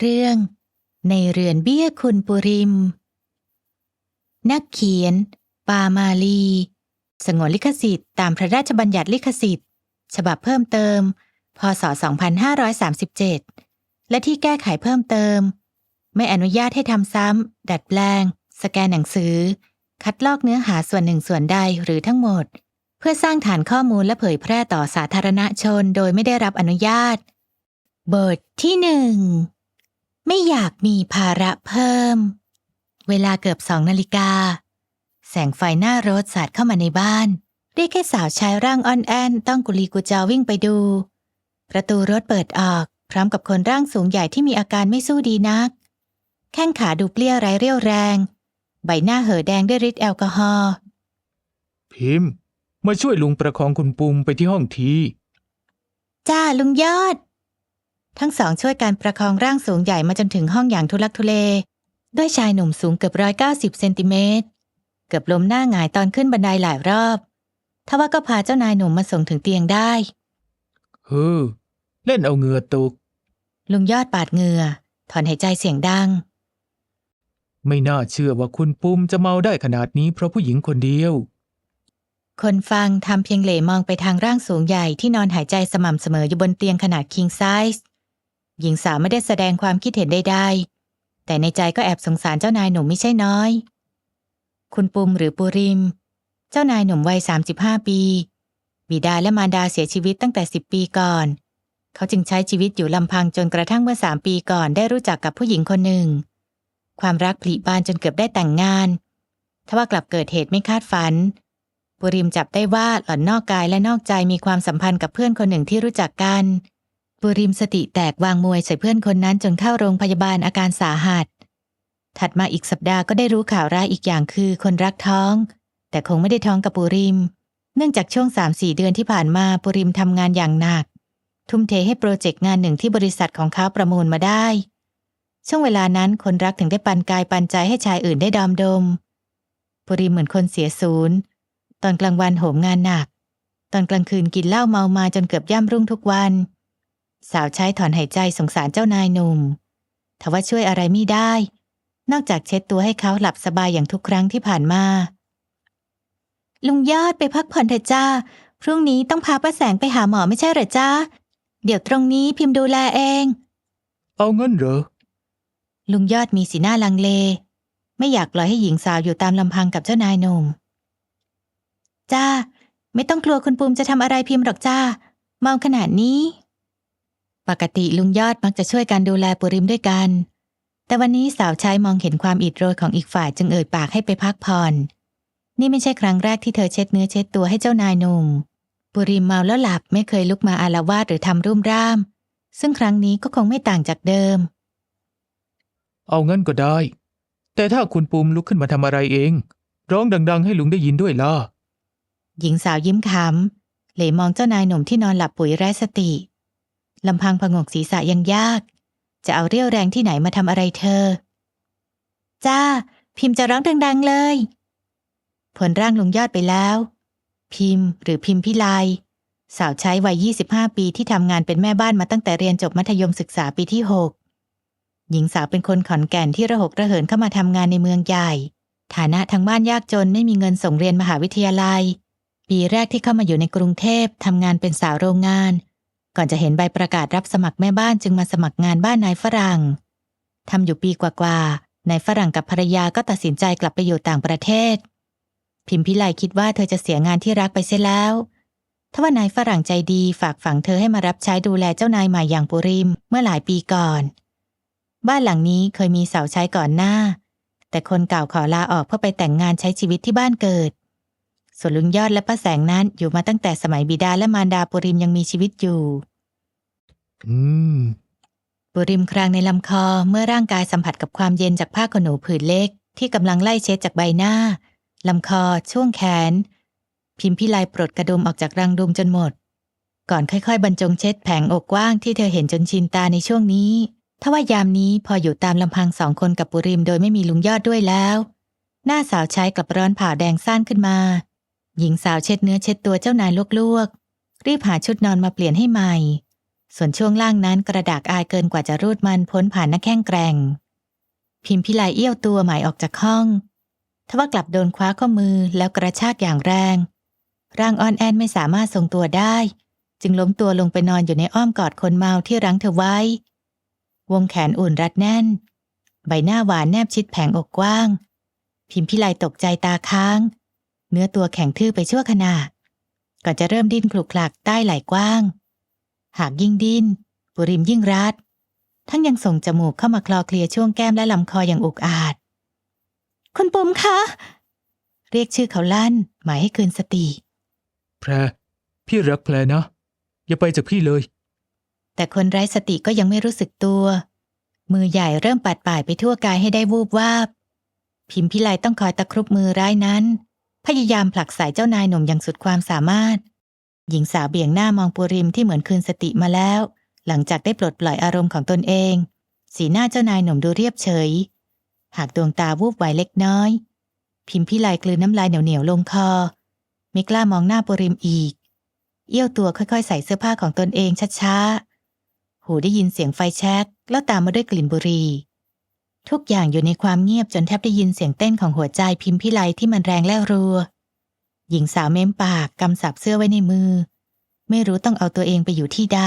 เรื่อง ในเรือนเบี้ยคุณปุริม นักเขียน ปามาลี สงวนลิขสิทธิ์ตามพระราชบัญญัติลิขสิทธิ์ ฉบับเพิ่มเติม พศ 2537 และที่แก้ไขเพิ่มเติม ไม่อนุญาตให้ทำซ้ำ ดัดแปลง สแกนหนังสือ คัดลอกเนื้อหาส่วนหนึ่งส่วนใดหรือทั้งหมดเพื่อสร้างฐานข้อมูลและเผยแพร่ต่อสาธารณชนโดยไม่ได้รับอนุญาต บทที่หนึ่ง ไม่อยากมีภาระเพิ่ม เวลาเกือบสองนาฬิกา แสงไฟหน้ารถสาดเข้ามาในบ้าน เรียกให้สาวชายร่างอ่อนแอนต้องกุลีกุจาวิ่งไปดู ประตูรถเปิดออก พร้อมกับคนร่างสูงใหญ่ที่มีอาการไม่สู้ดีนัก แข้งขาดูเปรี้ยไร้เรี่ยวแรง ใบหน้าเห่อแดงด้วยฤทธิ์แอลกอฮอล์พิมพ์ มาช่วยลุงประคองคุณปุมไปที่ห้องทีจ้าลุงยอด ทั้งสองช่วยการประคองร่างสูงใหญ่มาจนถึงห้องอย่างทุลักทุเล ด้วยชายหนุ่มสูงเกือบร้อยเก้าสิบเซนติเมตร เกือบล้มหน้าหงายตอนขึ้นบันไดหลายรอบ ทว่าก็พาเจ้านายหนุ่มมาส่งถึงเตียงได้เฮ้อเล่นเอาเหงื่อตก ลุงยอดปาดเหงื่อถอนหายใจเสียงดัง ไม่น่าเชื่อว่าคุณปุมจะเมาได้ขนาดนี้เพราะผู้หญิงคนเดียว คนฟังทำเพียงเหลมองไปทางร่างสูงใหญ่ที่นอนหายใจสม่ำเสมออยู่บนเตียงขนาด king size หญิงสาวไม่ได้แสดงความคิดเห็นใดๆแต่ในใจก็แอบสงสารเจ้านายหนุ่มไม่ใช่น้อย คุณปุมหรือปุริม เจ้านายหนุ่มวัย 35 ปี บิดาและมารดาเสียชีวิตตั้งแต่ 10 ปีก่อน เขาจึงใช้ชีวิตอยู่ลำพังจนกระทั่งเมื่อ 3 ปีก่อนได้รู้จักกับผู้หญิงคนหนึ่ง ความรักผลิบานจนเกือบได้แต่งงาน ทว่ากลับเกิดเหตุไม่คาดฝันปุริมจับได้ว่าหล่อนนอกกายและนอกใจมีความสัมพันธ์กับเพื่อนคนหนึ่งที่รู้จักกัน ปุริมสติแตกวางมวยใส่เพื่อนคนนั้นจนเข้าโรงพยาบาลอาการสาหัส ถัดมาอีกสัปดาห์ก็ได้รู้ข่าวร้ายอีกอย่างคือคนรักท้อง แต่คงไม่ได้ท้องกับปุริม เนื่องจากช่วง3-4เดือนที่ผ่านมาปุริมทำงานอย่างหนัก ทุ่มเทให้โปรเจกต์งานหนึ่งที่บริษัทของเขาประมูลมาได้ ช่วงเวลานั้นคนรักถึงได้ปันกายปันใจให้ชายอื่นได้ดอมดมปุริมเหมือนคนเสียศูนย์ตอนกลางวันโหมงานหนัก ตอนกลางคืนกินเหล้าเมามาจนเกือบย่ำรุ่งทุกวัน สาวใช้ถอนหายใจสงสารเจ้านายหนุ่มทว่าช่วยอะไรไม่ได้ นอกจากเช็ดตัวให้เขาหลับสบายอย่างทุกครั้งที่ผ่านมา ลุงยอดไปพักผ่อนเถอะจ้า พรุ่งนี้ต้องพาป้าแสงไปหาหมอไม่ใช่เหรอจ้า เดี๋ยวตรงนี้พิมพ์ดูแลเอง เอาเงินเหรอ ลุงยอดมีสีหน้าลังเล ไม่อยากปล่อยให้หญิงสาวอยู่ตามลำพังกับเจ้านายหนุ่ม จ้า ไม่ต้องกลัวคุณปูมจะทำอะไรพิมพ์หรอกจ้า เมาขนาดนี้ ปกติลุงยอดมักจะช่วยกันดูแลปุริมด้วยกัน แต่วันนี้สาวใช้มองเห็นความอิดโรยของอีกฝ่ายจึงเอ่ยปากให้ไปพักผ่อน นี่ไม่ใช่ครั้งแรกที่เธอเช็ดเนื้อเช็ดตัวให้เจ้านายหนุ่ม ปุริมเมาแล้วหลับไม่เคยลุกมาอาละวาดหรือทำรุ่มร่าม ซึ่งครั้งนี้ก็คงไม่ต่างจากเดิม เอาเงินก็ได้ แต่ถ้าคุณปุมลุกขึ้นมาทำอะไรเอง ร้องดัง ๆ ให้ลุงได้ยินด้วยล่ะหญิงสาวยิ้มขำเหลมองเจ้านายหนุ่มที่นอนหลับปุ๋ยไร้สติ ลำพังผงกศีรษะยังยาก จะเอาเรี่ยวแรงที่ไหนมาทำอะไรเธอ จ้า พิมพ์จะร้องดัง ๆ เลย ผลร่างลงยอดไปแล้ว พิมพ์หรือพิมพ์พิไลสาวใช้วัย 25 ปีที่ทำงานเป็นแม่บ้านมาตั้งแต่เรียนจบมัธยมศึกษาปีที่ 6 หญิงสาวเป็นคนขอนแก่นที่ระหกระเหินเข้ามาทำงานในเมืองใหญ่ ฐานะทางบ้านยากจนไม่มีเงินส่งเรียนมหาวิทยาลัย ปีแรกที่เข้ามาอยู่ในกรุงเทพทำงานเป็นสาวโรงงาน ก่อนจะเห็นใบประกาศรับสมัครแม่บ้านจึงมาสมัครงานบ้านนายฝรั่งทำอยู่ปีกว่าๆนายฝรั่งกับภรรยาก็ตัดสินใจกลับไปอยู่ต่างประเทศ พิมพิไลคิดว่าเธอจะเสียงานที่รักไปเสียแล้วทว่านายฝรั่งใจดีฝากฝังเธอให้มารับใช้ดูแลเจ้านายใหม่อย่างปุริมเมื่อหลายปีก่อน บ้านหลังนี้เคยมีเสาใช้ก่อนหน้า แต่คนเก่าขอลาออกเพื่อไปแต่งงานใช้ชีวิตที่บ้านเกิด ส่วนลุงยอดและป้าแสงนั้นอยู่มาตั้งแต่สมัยบิดาและมารดาปุริมยังมีชีวิตอยู่ อืม ปุริมครางในลำคอเมื่อร่างกายสัมผัสกับความเย็นจากผ้าขนหนูผืนเล็ก ที่กำลังไล่เช็ดจากใบหน้าลำคอ ช่วงแขน พิมพิไลปลดกระดุมออกจากรังดุมจนหมด ก่อนค่อยๆ บรรจงเช็ดแผงอกกว้างที่เธอเห็นจนชินตาในช่วงนี้ทว่ายามนี้พออยู่ตามลำพังสองคนกับปุริมโดยไม่มีลุงยอดด้วยแล้ว หน้าสาวใช้กลับร้อนผ่าแดงซ่านขึ้นมา หญิงสาวเช็ดเนื้อเช็ดตัวเจ้านายลวกๆ รีบหาชุดนอนมาเปลี่ยนให้ใหม่ ส่วนช่วงล่างนั้นกระดากอายเกินกว่าจะรูดมันพ้นผ่านหน้าแข้งแกร่ง พิมพิไลเอี้ยวตัวหมายออกจากห้อง ทว่ากลับโดนคว้าข้อมือแล้วกระชากอย่างแรง ร่างอ่อนแอนไม่สามารถทรงตัวได้ จึงล้มตัวลงไปนอนอยู่ในอ้อมกอดคนเมาที่รั้งเธอไว้ วงแขนอุ่นรัดแน่น ใบหน้าหวานแนบชิดแผงอกกว้าง พิมพิไลตกใจตาค้าง เนื้อตัวแข็งทื่อไปชั่วขณะก่อนจะเริ่มดิ้นคลุกคลักใต้ไหล่กว้าง หากยิ่งดิ้นบุริมยิ่งรัดทั้งยังส่งจมูกเข้ามาคลอเคลียร์ช่วงแก้มและลำคออย่างอุกอาจ คุณปุ้มคะ เรียกชื่อเขาลั่น หมายให้คืนสติ แพร พี่รักแพรนะ อย่าไปจากพี่เลย แต่คนไร้สติก็ยังไม่รู้สึกตัว มือใหญ่เริ่มปัดป่ายไปทั่วกายให้ได้วูบวาบ พิมพิไลต้องคอยตะครุบมือร้ายนั้น พยายามผลักสายเจ้านายหนุ่มอย่างสุดความสามารถ หญิงสาวเบี่ยงหน้ามองปุริมที่เหมือนคืนสติมาแล้ว หลังจากได้ปลดปล่อยอารมณ์ของตนเอง สีหน้าเจ้านายหนุ่มดูเรียบเฉย หากดวงตาวูบไหวเล็กน้อย พิมพ์พิไลกลืนน้ำลายเหนียวๆลงคอ ไม่กล้ามองหน้าปุริมอีก เอี้ยวตัวค่อยๆ ใส่เสื้อผ้าของตนเองช้าๆ หูได้ยินเสียงไฟแช็กแล้วตามมาด้วยกลิ่นบุหรี่ ทุกอย่างอยู่ในความเงียบจนแทบได้ยินเสียงเต้นของหัวใจพิมพิไลที่มันแรงและรัว หญิงสาวเม้มปากกำสับเสื้อไว้ในมือ ไม่รู้ต้องเอาตัวเองไปอยู่ที่ใด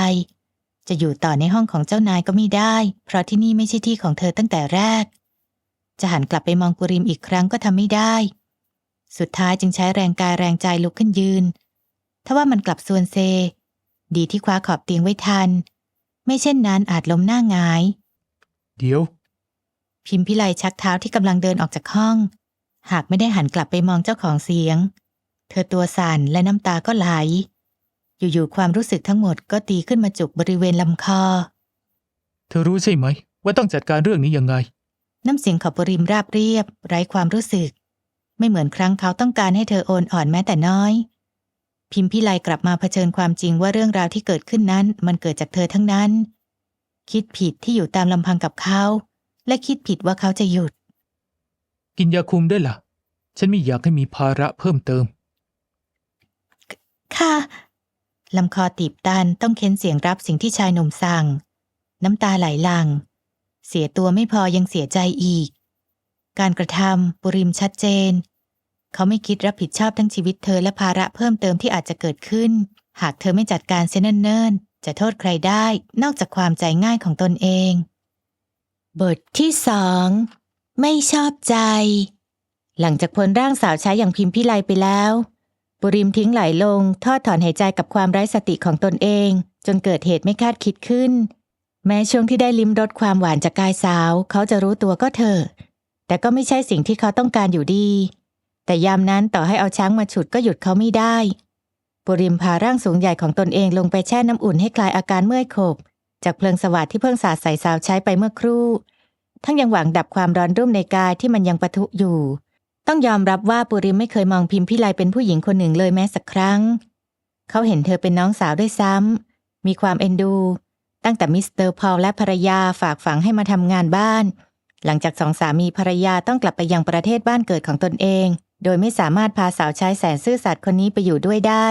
จะอยู่ต่อในห้องของเจ้านายก็ไม่ได้ เพราะที่นี่ไม่ใช่ที่ของเธอตั้งแต่แรก จะหันกลับไปมองกุริมอีกครั้งก็ทำไม่ได้ สุดท้ายจึงใช้แรงกายแรงใจลุกขึ้นยืนทว่ามันกลับส่วนเซ ดีที่คว้าขอบเตียงไว้ทัน ไม่เช่นนั้นอาจล้มหน้าหงาย เดี๋ยว พิมพิไลชักเท้าที่กำลังเดินออกจากห้อง หากไม่ได้หันกลับไปมองเจ้าของเสียง เธอตัวสั่นและน้ำตาก็ไหล อยู่ๆความรู้สึกทั้งหมดก็ตีขึ้นมาจุกบริเวณลำคอ เธอรู้ใช่ไหม ว่าต้องจัดการเรื่องนี้ยังไง น้ำเสียงของปริมราบเรียบ ไร้ความรู้สึก ไม่เหมือนครั้งเขาต้องการให้เธอโอนอ่อนแม้แต่น้อย พิมพิไลกลับมาเผชิญความจริงว่าเรื่องราวที่เกิดขึ้นนั้น มันเกิดจากเธอทั้งนั้น คิดผิดที่อยู่ตามลำพังกับเขา และคิดผิดว่าเขาจะหยุด กินยาคุมด้วยล่ะ ฉันไม่อยากให้มีภาระเพิ่มเติม ค่ะลำคอตีบตันต้องเค้นเสียงรับสิ่งที่ชายหนุ่มสั่ง น้ำตาไหลหลัง เสียตัวไม่พอยังเสียใจอีก การกระทำปุริมชัดเจน เขาไม่คิดรับผิดชอบทั้งชีวิตเธอและภาระเพิ่มเติมที่อาจจะเกิดขึ้น หากเธอไม่จัดการเสียเนิ่นๆจะโทษใครได้นอกจากความใจง่ายของตนเอง บทที่สองไม่ชอบใจ หลังจากพ้นร่างสาวใช้อย่างพิมพิไลไปแล้วปุริมทิ้งไหลลง ทอดถอนหายใจกับความไร้สติของตนเอง จนเกิดเหตุไม่คาดคิดขึ้น แม้ช่วงที่ได้ลิ้มรสความหวานจากกายสาว เขาจะรู้ตัวก็เถอะ แต่ก็ไม่ใช่สิ่งที่เขาต้องการอยู่ดี แต่ยามนั้นต่อให้เอาช้างมาฉุดก็หยุดเขาไม่ได้ปุริมพาร่างสูงใหญ่ของตนเองลงไปแช่น้ำอุ่นให้คลายอาการเมื่อยขบ จากเพลิงสวัสดที่เพิ่งสาดใส่สาวใช้ไปเมื่อครู่ ทั้งยังหวังดับความร้อนรุ่มในกายที่มันยังปะทุอยู่ ต้องยอมรับว่าปุริมไม่เคยมองพิมพิไลเป็นผู้หญิงคนหนึ่งเลยแม้สักครั้ง เขาเห็นเธอเป็นน้องสาวด้วยซ้ำมีความเอ็นดู ตั้งแต่มิสเตอร์พอลและภรรยาฝากฝังให้มาทำงานบ้าน หลังจากสองสามีภรรยาต้องกลับไปยังประเทศบ้านเกิดของตนเอง โดยไม่สามารถพาสาวใช้แสนซื่อสัตย์คนนี้ไปอยู่ด้วยได้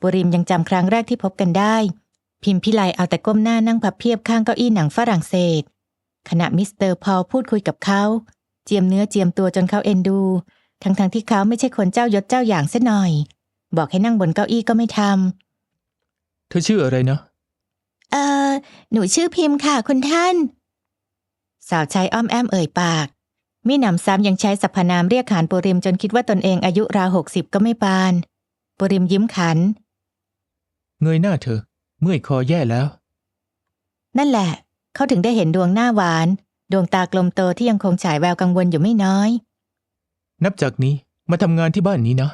ปุริมยังจำครั้งแรกที่พบกันได้ พิมพิไลเอาแต่ก้มหน้านั่งพับเพียบข้างเก้าอี้หนังฝรั่งเศส ขณะมิสเตอร์พอลพูดคุยกับเขา เจียมเนื้อเจียมตัวจนเขาเอ็นดู ทั้งๆทที่เขาไม่ใช่คนเจ้ายศเจ้าอย่างเสียหน่อย บอกให้นั่งบนเก้าอี้ก็ไม่ทเธอชื่ออะไรนะำเอ่อหนูชื่อพิมพ์ค่ะคุณท่าน สาวใช้อ้อมแอมเอ่ยปากมิหนำซ้ำยังใช้สรรพนามเรียกขานปุริมจนคิดว่าตนเองอายุราวหกสิบก็ไม่ปาน ปุริมยิ้มขัน เงยหน้าเธอ เมื่อยคอแย่แล้ว นั่นแหละ เขาถึงได้เห็นดวงหน้าหวาน ดวงตากลมโตที่ยังคงฉายแววกังวลอยู่ไม่น้อย นับจากนี้มาทำงานที่บ้านนี้นะ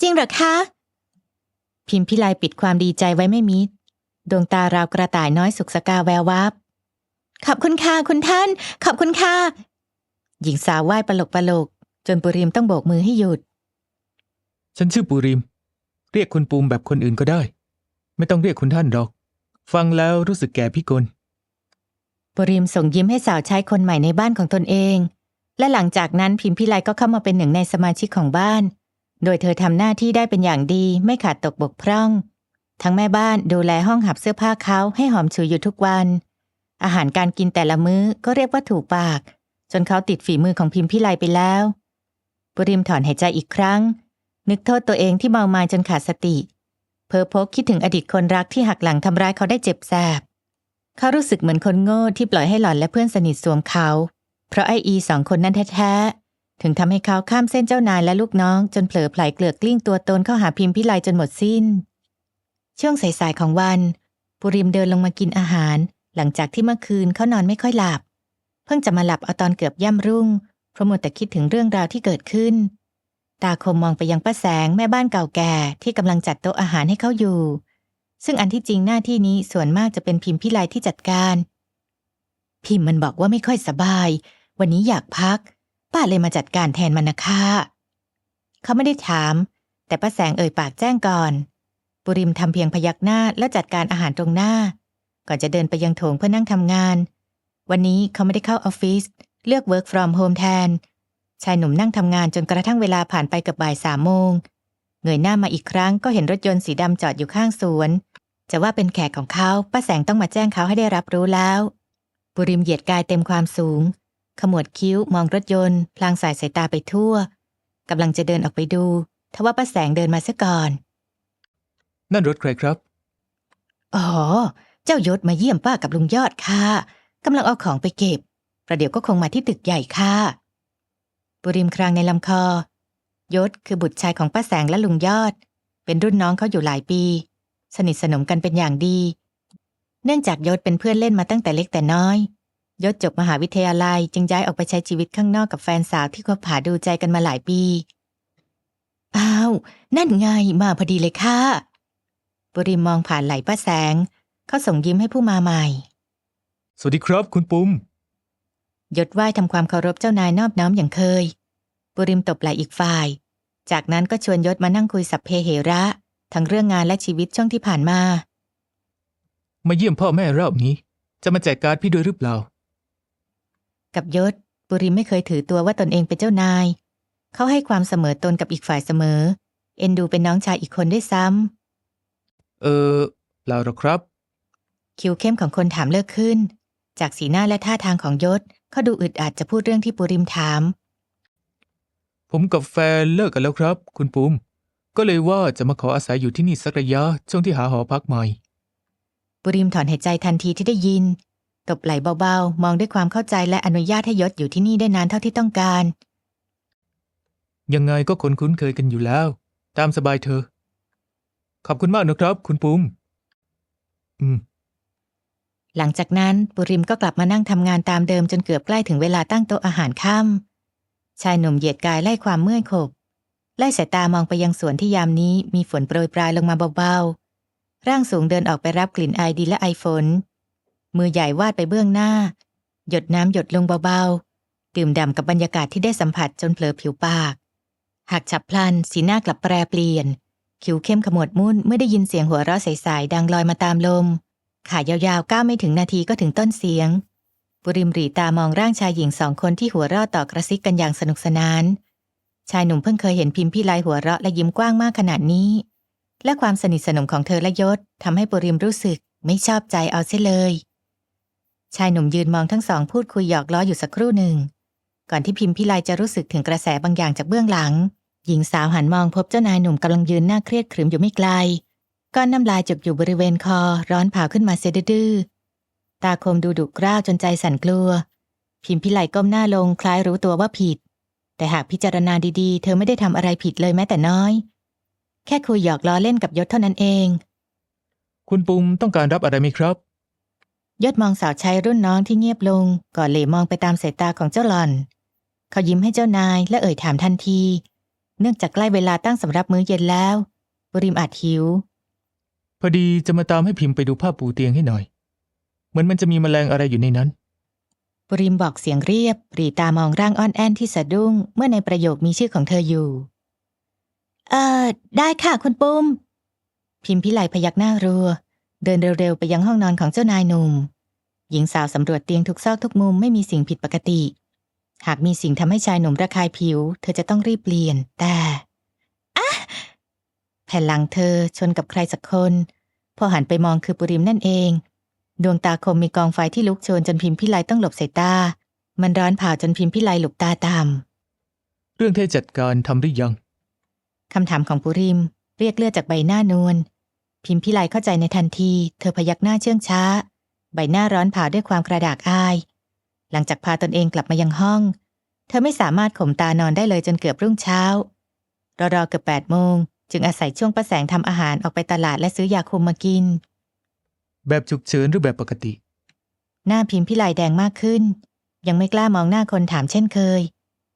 จริงเหรอคะ พิมพิไลปิดความดีใจไว้ไม่มิดดวงตาราวกระต่ายน้อยสุกสกาแวววับ ขอบคุณค่ะคุณท่าน ขอบคุณค่ะ หญิงสาวไหว้ปลกปลกจนปุริมต้องโบกมือให้หยุด ฉันชื่อปูริม เรียกคุณปูมแบบคนอื่นก็ได้ ไม่ต้องเรียกคุณท่านหรอก ฟังแล้วรู้สึกแก่พิกลปุริมส่งยิ้มให้สาวใช้คนใหม่ในบ้านของตนเอง และหลังจากนั้นพิมพิไลก็เข้ามาเป็นหนึ่งในสมาชิกของบ้าน โดยเธอทำหน้าที่ได้เป็นอย่างดีไม่ขาดตกบกพร่อง ทั้งแม่บ้านดูแลห้องหับเสื้อผ้าเขาให้หอมฉุยอยู่ทุกวัน อาหารการกินแต่ละมื้อก็เรียกว่าถูกปาก จนเขาติดฝีมือของพิมพิไลไปแล้วปุริมถอนหายใจอีกครั้ง นึกโทษตัวเองที่เมามาจนขาดสติ เพอพกคิดถึงอดีตคนรักที่หักหลังทำร้ายเขาได้เจ็บแสบ เขารู้สึกเหมือนคนโง่ที่ปล่อยให้หล่อนและเพื่อนสนิทสวมเขา เพราะไออีสองคนนั้นแท้ๆ ถึงทำให้เขาข้ามเส้นเจ้านายและลูกน้อง จนเผลอไผลเกลือกกลิ้งตัวตนเข้าหาพิมพิไลจนหมดสิ้น ช่วงสายๆของวันปุริมเดินลงมากินอาหาร หลังจากที่เมื่อคืนเขานอนไม่ค่อยหลับ เพิ่งจะมาหลับเอาตอนเกือบย่ำรุ่งเพราะมัวแต่คิดถึงเรื่องราวที่เกิดขึ้น ตาคมมองไปยังป้าแสงแม่บ้านเก่าแก่ที่กำลังจัดโต๊ะอาหารให้เขาอยู่ ซึ่งอันที่จริงหน้าที่นี้ส่วนมากจะเป็นพิมพิไลที่จัดการ พิมพ์มันบอกว่าไม่ค่อยสบาย วันนี้อยากพัก ป้าเลยมาจัดการแทนมันนะคะเขาไม่ได้ถาม แต่ป้าแสงเอ่ยปากแจ้งก่อน ปุริมทำเพียงพยักหน้าแล้วจัดการอาหารตรงหน้า ก่อนจะเดินไปยังโถงเพื่อนั่งทำงาน วันนี้เขาไม่ได้เข้าออฟฟิศเลือก work from home แทน ชายหนุ่มนั่งทำงานจนกระทั่งเวลาผ่านไปเกับบ่ายสามโมง เงยหน้ามาอีกครั้งก็เห็นรถยนต์สีดำจอดอยู่ข้างสวน จะว่าเป็นแขกของเขาป้าแสงต้องมาแจ้งเขาให้ได้รับรู้แล้วปุริมเหยียดกายเต็มความสูง ขมวดคิ้วมองรถยนต์ พลางสายสายตาไปทั่วกำลังจะเดินออกไปดูทว่าป้าแสงเดินมาซะก่อน นั่นรถใครครับ อ๋อ เจ้ายศมาเยี่ยมป้ากับลุงยอดค่ะกำลังเอาของไปเก็บ ประเดี๋ยวก็คงมาที่ตึกใหญ่ค่ะ ปุริมครางในลำคอยศคือบุตรชายของป้าแสงและลุงยอด เป็นรุ่นน้องเขาอยู่หลายปี สนิทสนมกันเป็นอย่างดี เนื่องจากยศเป็นเพื่อนเล่นมาตั้งแต่เล็กแต่น้อยยศจบมหาวิทยาลัยจึงย้ายออกไปใช้ชีวิตข้างนอกกับแฟนสาวที่คบหาดูใจกันมาหลายปีอ้าวนั่นไงมาพอดีเลยค่ะปุริมมองผ่านไหลป้าแสง เขาส่งยิ้มให้ผู้มาใหม่ สวัสดีครับคุณปุ้ม ยศไหว้ทำความเคารพเจ้านายนอบน้อมอย่างเคย ปุริมตบไหล่อีกฝ่าย จากนั้นก็ชวนยศมานั่งคุยสัพเพเหระ ทั้งเรื่องงานและชีวิตช่วงที่ผ่านมา มาเยี่ยมพ่อแม่รอบนี้ จะมาแจกการ์ดพี่ด้วยหรือเปล่า กับยศ ปุริมไม่เคยถือตัวว่าตนเองเป็นเจ้านาย เขาให้ความเสมอตนกับอีกฝ่ายเสมอ เอ็นดูเป็นน้องชายอีกคนด้วยซ้ำเออเปล่าหรอกครับ คิวเข้มของคนถามเลิกขึ้น จากสีหน้าและท่าทางของยศ เขาดูอึดอัดจะพูดเรื่องที่ปุริมถาม ผมกับแฟนเลิกกันแล้วครับ คุณปุ้ม ก็เลยว่าจะมาขออาศัยอยู่ที่นี่สักระยะ ช่วงที่หาหอพักใหม่ ปุริมถอนหายใจทันทีที่ได้ยิน ตบไหล่เบาๆ มองด้วยความเข้าใจและอนุญาตให้ยศอยู่ที่นี่ได้นานเท่าที่ต้องการ ยังไงก็คนคุ้นเคยกันอยู่แล้ว ตามสบายเธอ ขอบคุณมากนะครับ คุณปุ้ม อืม หลังจากนั้นปุริมก็กลับมานั่งทำงานตามเดิมจนเกือบใกล้ถึงเวลาตั้งโต๊ะอาหารค่ำชายหนุ่มเหยียดกายไล่ความเมื่อยขบไล่สายตามองไปยังสวนที่ยามนี้มีฝนโปรยปลายลงมาเบาๆ ร่างสูงเดินออกไปรับกลิ่นไอดีและไอฝน มือใหญ่วาดไปเบื้องหน้า หยดน้ำหยดลงเบาๆ ดื่มด่ำกับบรรยากาศที่ได้สัมผัสจนเผลอผิวปาก หากฉับพลัน สีหน้ากลับแปรเปลี่ยน คิ้วเข้มขมวดมุ่นเมื่อได้ยินเสียงหัวเราะใสๆดังลอยมาตามลม ขายาวๆก้าวไม่ถึงนาทีก็ถึงต้นเสียงปุริมรีตามองร่างชายหญิงสองคนที่หัวเราะต่อกระซิกกันอย่างสนุกสนาน ชายหนุ่มเพิ่งเคยเห็นพิมพี่ไลหัวเราะและยิ้มกว้างมากขนาดนี้ และความสนิทสนมของเธอและยศทำให้ปุริมรู้สึกไม่ชอบใจเอาเสียเลย ชายหนุ่มยืนมองทั้งสองพูดคุยหยอกล้ออยู่สักครู่หนึ่ง ก่อนที่พิมพี่ไลจะรู้สึกถึงกระแสบางอย่างจากเบื้องหลัง หญิงสาวหันมองพบเจ้านายหนุ่มกำลังยืนหน้าเครียดขรึมอยู่ไม่ไกล ก้อนน้ำลายจุกอยู่บริเวณคอร้อนเผาขึ้นมาเสียดื้อๆตาคมดูดุกร้าวจนใจสั่นกลัว พิมพิไลก้มหน้าลงคล้ายรู้ตัวว่าผิด แต่หากพิจารณาดีๆ เธอไม่ได้ทำอะไรผิดเลยแม้แต่น้อย แค่คุยหยอกล้อเล่นกับยศเท่านั้นเอง คุณปุ้มต้องการรับอะไรไหมครับ ยศมองสาวใช้รุ่นน้องที่เงียบลง ก่อนเหลมองไปตามสายตาของเจ้าหล่อน เขายิ้มให้เจ้านายและเอ่ยถามทันที เนื่องจากใกล้เวลาตั้งสำหรับมื้อเย็นแล้วบุริมอาจหิว พอดีจะมาตามให้พิมพ์ไปดูผ้าปูเตียงให้หน่อย เหมือนมันจะมีแมลงอะไรอยู่ในนั้นบุริมบอกเสียงเรียบปรีตามองร่างอ่อนแอนที่สะดุ้ง เมื่อในประโยคมีชื่อของเธออยู่ เอ่อ ได้ค่ะคุณปุ้ม พิมพิไลพยักหน้ารัว เดินเร็วๆไปยังห้องนอนของเจ้านายหนุ่ม หญิงสาวสำรวจเตียงทุกซอกทุกมุมไม่มีสิ่งผิดปกติ หากมีสิ่งทำให้ชายหนุ่มระคายผิว เธอจะต้องรีบเปลี่ยน แต่ แผ่นหลังเธอชนกับใครสักคน พอหันไปมองคือปุริมนั่นเอง ดวงตาคมมีกองไฟที่ลุกโชนจนพิมพิไลต้องหลบสายตา มันร้อนเผาจนพิมพิไลหลบตาตาม เรื่องที่จัดการทำหรือยัง คำถามของปุริม เรียกเลือดจากใบหน้านวล พิมพิไลเข้าใจในทันที เธอพยักหน้าเชื่องช้า ใบหน้าร้อนเผาด้วยความกระดากอาย หลังจากพาตนเองกลับมายังห้อง เธอไม่สามารถข่มตานอนได้เลยจนเกือบรุ่งเช้ารอๆเกือบแปดโมง จึงอาศัยช่วงประแสงทำอาหารออกไปตลาดและซื้อยาคุมมากิน แบบฉุกเฉินหรือแบบปกติ หน้าพิมพิไลแดงมากขึ้น ยังไม่กล้ามองหน้าคนถามเช่นเคย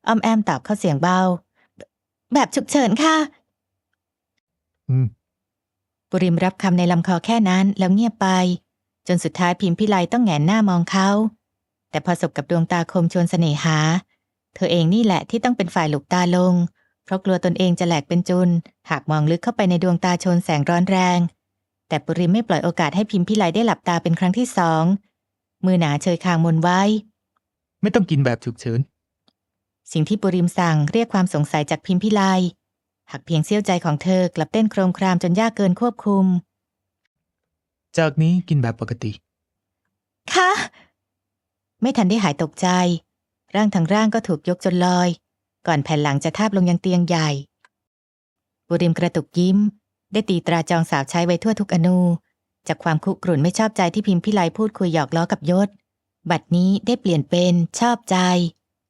อ้อมแอมตอบเข้าเสียงเบา แบบฉุกเฉินค่ะ อืม ปุริมรับคำในลำคอแค่นั้นแล้วเงียบไป จนสุดท้ายพิมพิไลต้องแหงนหน้ามองเขา แต่พอสบกับดวงตาคมชวนเสน่หา เธอเองนี่แหละที่ต้องเป็นฝ่ายหลบตาลงเพ ราะกลัวตนเองจะแหลกเป็นจุน หากมองลึกเข้าไปในดวงตาชนแสงร้อนแรง แต่ปุริมไม่ปล่อยโอกาสให้พิมพิไลได้หลับตาเป็นครั้งที่สอง มือหนาเชยคางมนไว้ ไม่ต้องกินแบบฉุกเฉิน สิ่งที่ปุริมสั่งเรียกความสงสัยจากพิมพิไล หากเพียงเสี้ยวใจของเธอกลับเต้นโครมครามจนยากเกินควบคุม จากนี้กินแบบปกติ ค่ะ ไม่ทันได้หายตกใจ ร่างทั้งร่างก็ถูกยกจนลอย ก่อนแผ่นหลังจะทาบลงยังเตียงใหญ่ บุริมกระตุกยิ้ม ได้ตีตราจองสาวใช้ไว้ทั่วทุกอนูจากความคุกรุ่นไม่ชอบใจที่พิมพิไลพูดคุยหยอกล้อกับยศ บัดนี้ได้เปลี่ยนเป็นชอบใจ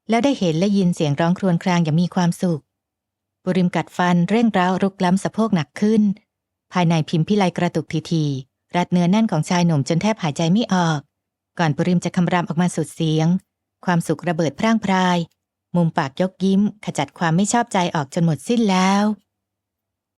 แล้วได้เห็นและยินเสียงร้องครวญครางอย่างมีความสุข บุริมกัดฟันเร่งร้าวรุกล้ำสะโพกหนักขึ้น ภายในพิมพิไลกระตุกทีๆรัดเนื้อแน่นของชายหนุ่มจนแทบหายใจไม่ออก ก่อนปุริมจะคำรามออกมาสุดเสียง ความสุขระเบิดพร่างพราย มุมปากยกยิ้ม ขจัดความไม่ชอบใจออกจนหมดสิ้นแล้ว